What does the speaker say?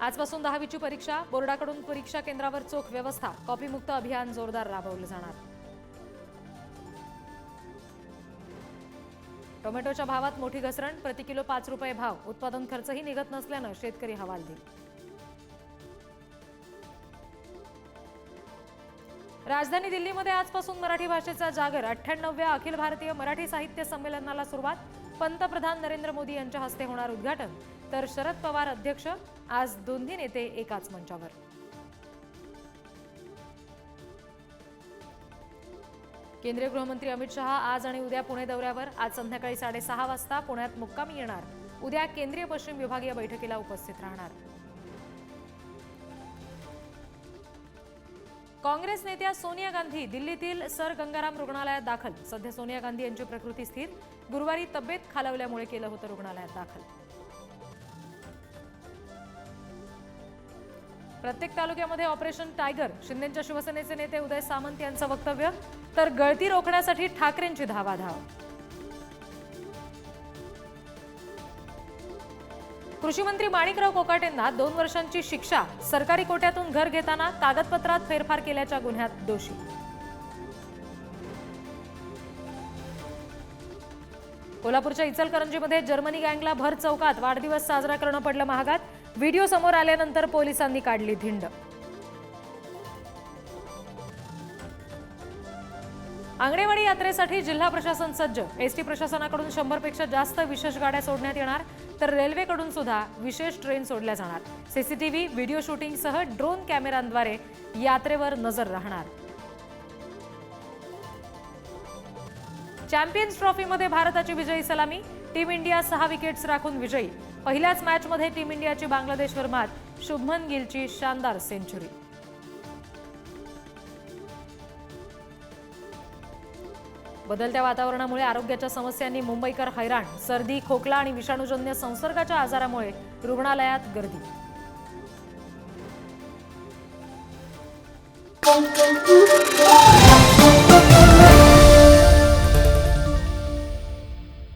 आजपासून दहावीची परीक्षा बोर्डाकडून परीक्षा केंद्रावर चोख व्यवस्था कॉपीमुक्त अभियान जोरदार राबवलं जाणार. टोमॅटोच्या भावात मोठी घसरण प्रति किलो पाच रुपये भाव उत्पादन खर्चही निघत नसल्यानं शेतकरी हवालदिल. राजधानी दिल्लीमध्ये आजपासून मराठी भाषेचा जागर अठ्ठ्याण्णव्या अखिल भारतीय मराठी साहित्य संमेलनाला सुरुवात पंतप्रधान नरेंद्र मोदी यांच्या हस्ते होणार उद्घाटन. तर शरद पवार अध्यक्ष आज दोन्ही नेते एकाच मंचावर. केंद्रीय गृहमंत्री अमित शहा आज आणि उद्या पुणे दौऱ्यावर. आज संध्याकाळी साडेसहा वाजता पुण्यात मुक्कामी येणार. उद्या केंद्रीय पश्चिम विभागीय बैठकीला उपस्थित राहणार. काँग्रेस नेत्या सोनिया गांधी दिल्लीतील सर गंगाराम रुग्णालयात दाखल. सध्या सोनिया गांधी यांची प्रकृती स्थिर. गुरुवारी तब्येत खालावल्यामुळे केलं होतं रुग्णालयात दाखल. प्रत्येक तालुक्यामध्ये ऑपरेशन टायगर शिंदेच्या शिवसेनेचे नेते उदय सामंत यांचं वक्तव्य तर गळती रोखण्यासाठी ठाकरेंची धावाधाव. कृषी मंत्री माणिकराव कोकाटेंना दोन वर्षांची शिक्षा सरकारी कोट्यातून घर घेताना कागदपत्रात फेरफार केल्याच्या गुन्ह्यात दोषी. कोल्हापूरच्या इचलकरंजीमध्ये जर्मनी गँगला भर चौकात वाढदिवस साजरा करणं पडलं महागात. व्हिडिओ समोर आल्यानंतर पोलिसांनी काढली धिंड आंगणेवाडी यात्रेसाठी जिल्हा प्रशासन सज्ज. एसटी प्रशासनाकडून शंभरपेक्षा जास्त विशेष गाड्या सोडण्यात येणार तर रेल्वेकडून सुद्धा विशेष ट्रेन सोडल्या जाणार. सीसीटीव्ही व्हिडिओ शूटिंगसह ड्रोन कॅमेऱ्यांद्वारे यात्रेवर नजर राहणार. चॅम्पियन्स ट्रॉफीमध्ये भारताची विजयी सलामी टीम इंडिया सहा विकेट्स राखून विजयी. पहिल्याच मॅचमध्ये टीम इंडियाची बांगलादेशवर मात शुभमन गिलची शानदार सेंचुरी. बदलत्या वातावरणामुळे आरोग्याच्या समस्यांनी मुंबईकर हैराण सर्दी खोकला आणि विषाणूजन्य संसर्गाच्या आजारामुळे रुग्णालयात गर्दी.